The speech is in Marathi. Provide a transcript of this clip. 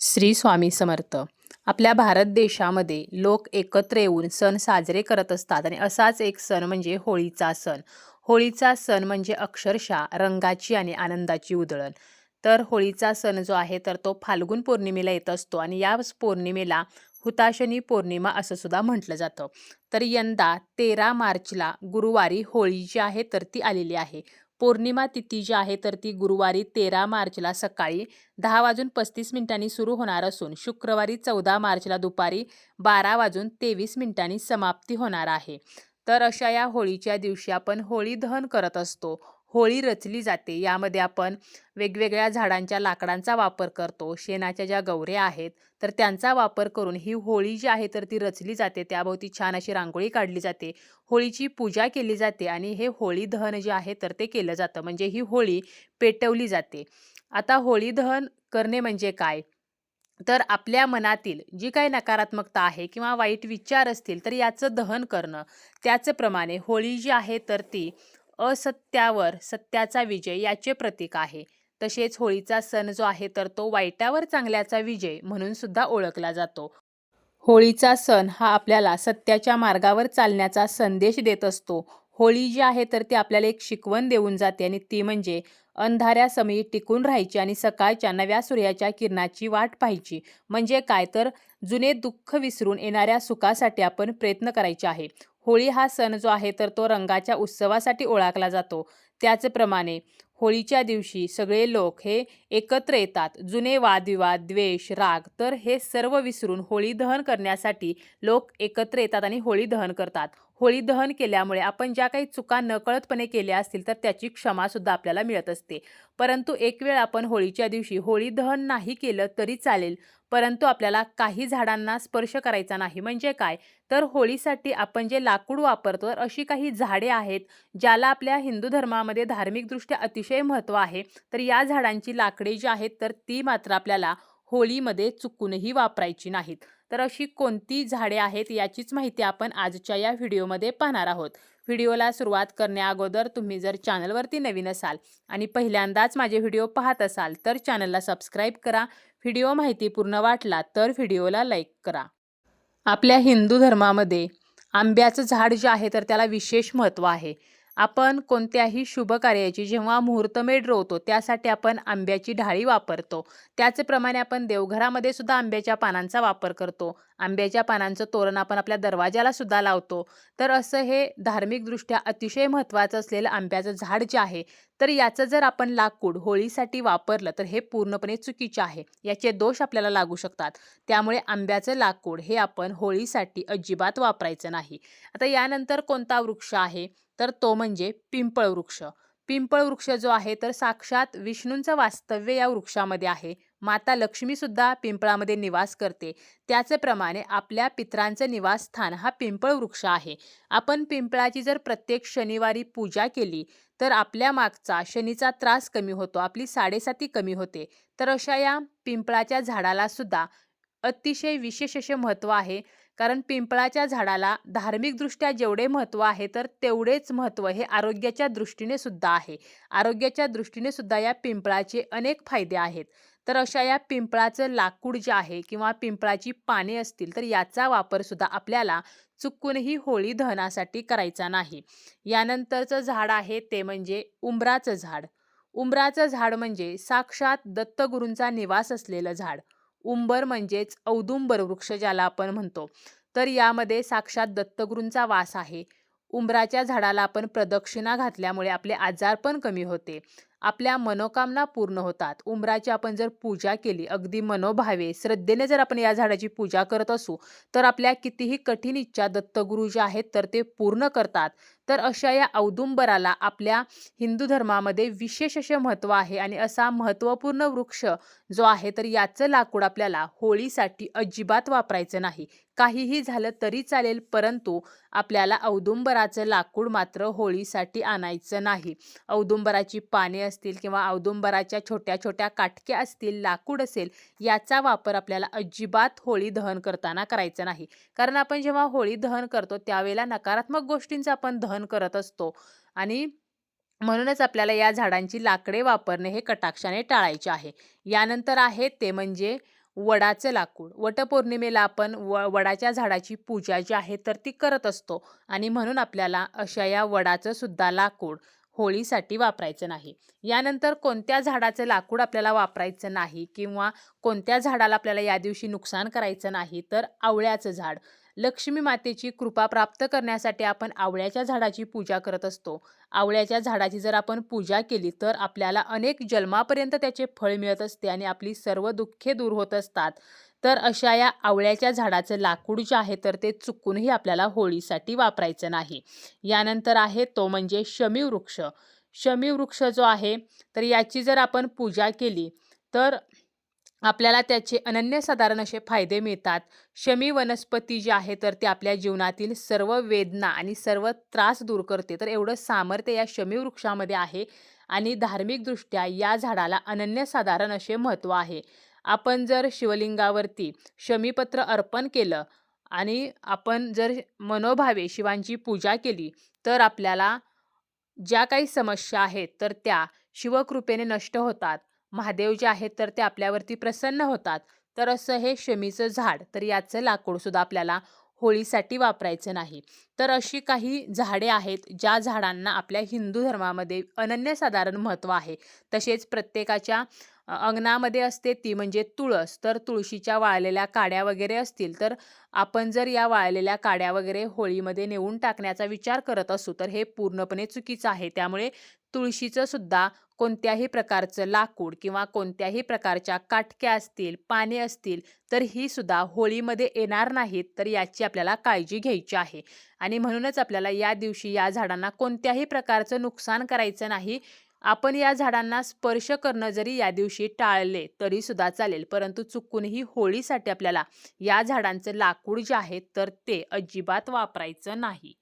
श्री स्वामी समर्थ. आपल्या भारत देशामध्ये लोक एकत्र येऊन सण साजरे करत असतात आणि असाच एक सण म्हणजे होळीचा सण. होळीचा सण म्हणजे अक्षरशः रंगाची आणि आनंदाची उधळण. तर होळीचा सण जो आहे तर तो फाल्गुन पौर्णिमेला येत असतो आणि या पौर्णिमेला हुताशनी पौर्णिमा असं सुद्धा म्हटलं जातं. तर यंदा तेरा मार्चला गुरुवारी होळी जी आहे तर ती आलेली आहे. पौर्णिमा तिथी जी आहे तर ती गुरुवारी तेरा मार्चला सकाळी दहा वाजून पस्तीस मिनिटांनी सुरू होणार असून शुक्रवारी चौदा मार्चला दुपारी बारा वाजून तेवीस मिनिटांनी समाप्ती होणार आहे. तर अशा या होळीच्या दिवशी आपण होळी दहन करत असतो. होळी रचली जाते. यामध्ये आपण वेगवेगळ्या झाडांच्या लाकडांचा वापर करतो शेणाच्या ज्या गौऱ्या आहेत तर त्यांचा वापर करून ही होळी जी आहे तर ती रचली जाते. त्याभोवती छान अशी रांगोळी काढली जाते. होळीची पूजा केली जाते आणि हे होळी दहन जे आहे तर ते केलं जातं. म्हणजे ही होळी पेटवली जाते. आता होळी दहन करणे म्हणजे काय? तर आपल्या मनातील जी काही नकारात्मकता आहे किंवा वाईट विचार असतील तर याचं दहन करणं. त्याचप्रमाणे होळी जी आहे तर ती असत्यावर सत्याचा विजय याचे प्रतीक आहे. तसेच होळीचा सण जो आहे तर तो वाईटावर चांगल्याचा विजय म्हणून सुद्धा ओळखला जातो. होळीचा सण हा आपल्याला सत्याच्या मार्गावर चालण्याचा संदेश देत असतो. होळी जी आहे तर ती आपल्याला एक शिकवण देऊन जाते आणि ती म्हणजे अंधाऱ्यासमयी टिकून राहायची आणि सकाळच्या नव्या सूर्याच्या किरणाची वाट पाहायची. म्हणजे काय? तर जुने दुःख विसरून येणाऱ्या सुखासाठी आपण प्रयत्न करायचे आहे. होळी हा सण जो आहे तर तो रंगाच्या उत्सवासाठी ओळखला जातो. त्याचप्रमाणे होळीच्या दिवशी सगळे लोक हे एकत्र येतात. जुने वादविवाद द्वेष राग तर हे सर्व विसरून होळी दहन करण्यासाठी लोक एकत्र येतात आणि होळी दहन करतात. होळी दहन केल्यामुळे आपण ज्या काही चुका नकळतपणे केल्या असतील तर त्याची क्षमासुद्धा आपल्याला मिळत असते. परंतु एक वेळ आपण होळीच्या दिवशी होळी दहन नाही केलं तरी चालेल परंतु आपल्याला काही झाडांना स्पर्श करायचा नाही. म्हणजे काय? तर होळीसाठी आपण जे लाकूड वापरतो तर अशी काही झाडे आहेत ज्याला आपल्या हिंदू धर्मामध्ये धार्मिकदृष्ट्या अतिशय महत्त्व आहे. तर या झाडांची लाकडे जी आहेत तर ती मात्र आपल्याला होळीमध्ये चुकूनही वापरायची नाहीत. तर अशी कोणती झाडे आहेत याचीच माहिती आपण आजच्या या व्हिडिओमध्ये पाहणार आहोत. व्हिडिओला सुरुवात करण्याअगोदर तुम्ही जर चॅनलवरती नवीन असाल आणि पहिल्यांदाच माझे व्हिडिओ पाहत असाल तर चॅनलला सबस्क्राईब करा. व्हिडिओ माहितीपूर्ण वाटला तर व्हिडिओला लाईक करा. आपल्या हिंदू धर्मामध्ये आंब्याचं झाड जे आहे तर त्याला विशेष महत्त्व आहे. आपण कोणत्याही शुभ कार्याची जेव्हा मुहूर्तमेढ रोवतो त्यासाठी आपण आंब्याची ढाळी वापरतो. त्याचप्रमाणे आपण देवघरामध्ये सुद्धा आंब्याच्या पानांचा वापर करतो. आंब्याच्या पानांचं तोरण आपण आपल्या दरवाजाला सुद्धा लावतो. तर असं हे धार्मिकदृष्ट्या अतिशय महत्त्वाचं असलेलं आंब्याचं झाड जे आहे तर याचं जर आपण लाकूड होळीसाठी वापरलं तर हे पूर्णपणे चुकीचे आहे. याचे दोष आपल्याला लागू शकतात. त्यामुळे आंब्याचं लाकूड हे आपण होळीसाठी अजिबात वापरायचं नाही. आता यानंतर कोणता वृक्ष आहे? तर तो म्हणजे पिंपळ वृक्ष. पिंपळ वृक्ष जो आहे तर साक्षात विष्णूंचं वास्तव्य या वृक्षामध्ये आहे. माता लक्ष्मीसुद्धा पिंपळामध्ये निवास करते. त्याचप्रमाणे आपल्या पित्रांचं निवासस्थान हा पिंपळ वृक्ष आहे. आपण पिंपळाची जर प्रत्येक शनिवारी पूजा केली तर आपल्या मागचा शनीचा त्रास कमी होतो आपली साडेसाती कमी होते. तर अशा या पिंपळाच्या झाडालासुद्धा अतिशय विशेष असे महत्त्व आहे. कारण पिंपळाच्या झाडाला धार्मिकदृष्ट्या जेवढे महत्त्व आहे तर तेवढेच महत्त्व हे आरोग्याच्या दृष्टीने सुद्धा आहे. आरोग्याच्या दृष्टीने सुद्धा या पिंपळाचे अनेक फायदे आहेत. तर अशा या पिंपळाचं लाकूड जे आहे किंवा पिंपळाची पाने असतील तर याचा वापरसुद्धा आपल्याला चुकूनही होळी दहनासाठी करायचा नाही. यानंतरचं झाड आहे ते म्हणजे उंबराचं झाड. उंबराचं झाड म्हणजे साक्षात दत्तगुरूंचा निवास असलेलं झाड. उंबर म्हणजेच औदुंबर वृक्ष ज्याला आपण म्हणतो. तर यामध्ये साक्षात दत्तगुरूंचा वास आहे. उंबराच्या झाडाला आपण प्रदक्षिणा घातल्यामुळे आपले आजार पण कमी होते. आपल्या मनोकामना पूर्ण होतात. उंबराची आपण जर पूजा केली अगदी मनोभावे श्रद्धेने जर आपण या झाडाची पूजा करत असू तर आपल्या कितीही कठीण इच्छा दत्तगुरू ज्या आहेत तर ते पूर्ण करतात. तर अशा या औदुंबराला आपल्या हिंदू धर्मामध्ये विशेष असे महत्त्व आहे आणि असा महत्त्वपूर्ण वृक्ष जो आहे तर याचं लाकूड आपल्याला होळीसाठी अजिबात वापरायचं नाही. काहीही झालं तरी चालेल परंतु आपल्याला औदुंबराचं लाकूड मात्र होळीसाठी आणायचं नाही. औदुंबराची पाने असतील किंवा औदुंबराच्या छोट्या छोट्या काटक्या असतील लाकूड असेल याचा वापर आपल्याला अजिबात होळी दहन करताना करायचा नाही. कारण आपण जेव्हा होळी दहन करतो त्यावेळेला नकारात्मक गोष्टींचं आपण दहन करत असतो. आणि म्हणूनच आपल्याला या झाडांची लाकडे वापरणे हे कटाक्षाने टाळायचे आहे. यानंतर आहे ते म्हणजे वडाचं लाकूड. वटपौर्णिमेला आपण व वडाच्या झाडाची पूजा जी आहे तर ती करत असतो. आणि म्हणून आपल्याला अशा या वडाचं सुद्धा लाकूड होळीसाठी वापरायचं नाही. यानंतर कोणत्या झाडाचं लाकूड आपल्याला वापरायचं नाही किंवा कोणत्या झाडाला आपल्याला या दिवशी नुकसान करायचं नाही तर आवळ्याचं झाड. लक्ष्मी मातेची कृपा प्राप्त करण्यासाठी आपण आवळ्याच्या झाडाची पूजा करत असतो. आवळ्याच्या झाडाची जर आपण पूजा केली तर आपल्याला अनेक जन्मापर्यंत त्याचे फळ मिळत असते आणि आपली सर्व दुःखे दूर होत असतात. तर अशा या आवळ्याच्या झाडाचं लाकूड जे आहे तर ते चुकूनही आपल्याला होळीसाठी वापरायचं नाही. यानंतर आहे तो म्हणजे शमी वृक्ष शमी वृक्ष जो आहे तर याची जर आपण पूजा केली तर आपल्याला त्याचे अनन्यसाधारण असे फायदे मिळतात. शमी वनस्पती जी आहे तर ते आपल्या जीवनातील सर्व वेदना आणि सर्व त्रास दूर करते. तर एवढं सामर्थ्य या शमी वृक्षामध्ये आहे आणि धार्मिकदृष्ट्या या झाडाला अनन्यसाधारण असे महत्त्व आहे. आपण जर शिवलिंगावरती शमीपत्र अर्पण केलं आणि आपण जर मनोभावे शिवांची पूजा केली तर आपल्याला ज्या काही समस्या आहेत तर त्या शिवकृपेने नष्ट होतात. महादेव जे आहेत तर ते आपल्यावरती प्रसन्न होतात. तर असं हे शमीचं झाड तर याचं लाकूडसुद्धा आपल्याला होळीसाठी वापरायचं नाही. तर अशी काही झाडे आहेत ज्या झाडांना आपल्या हिंदू धर्मामध्ये अनन्यसाधारण महत्त्व आहे. तसेच प्रत्येकाच्या अंगणामध्ये असते ती म्हणजे तुळस. तर तुळशीच्या वाळलेल्या काड्या वगैरे असतील तर आपण जर या वाळलेल्या काड्या वगैरे होळीमध्ये नेऊन टाकण्याचा विचार करत असू तर हे पूर्णपणे चुकीचं आहे. त्यामुळे तुळशीचं सुद्धा कोणत्याही प्रकारचं लाकूड किंवा कोणत्याही प्रकारच्या काटक्या असतील पाने असतील तर ही सुद्धा होळीमध्ये येणार नाहीत तर याची आपल्याला काळजी घ्यायची आहे. आणि म्हणूनच आपल्याला या दिवशी या झाडांना कोणत्याही प्रकारचं नुकसान करायचं नाही. आपण या झाडांना स्पर्श करणं जरी या दिवशी टाळले तरी सुद्धा चालेल. परंतु चुकूनही होळीसाठी आपल्याला या झाडांचं लाकूड जे आहे तर ते अजिबात वापरायचं नाही.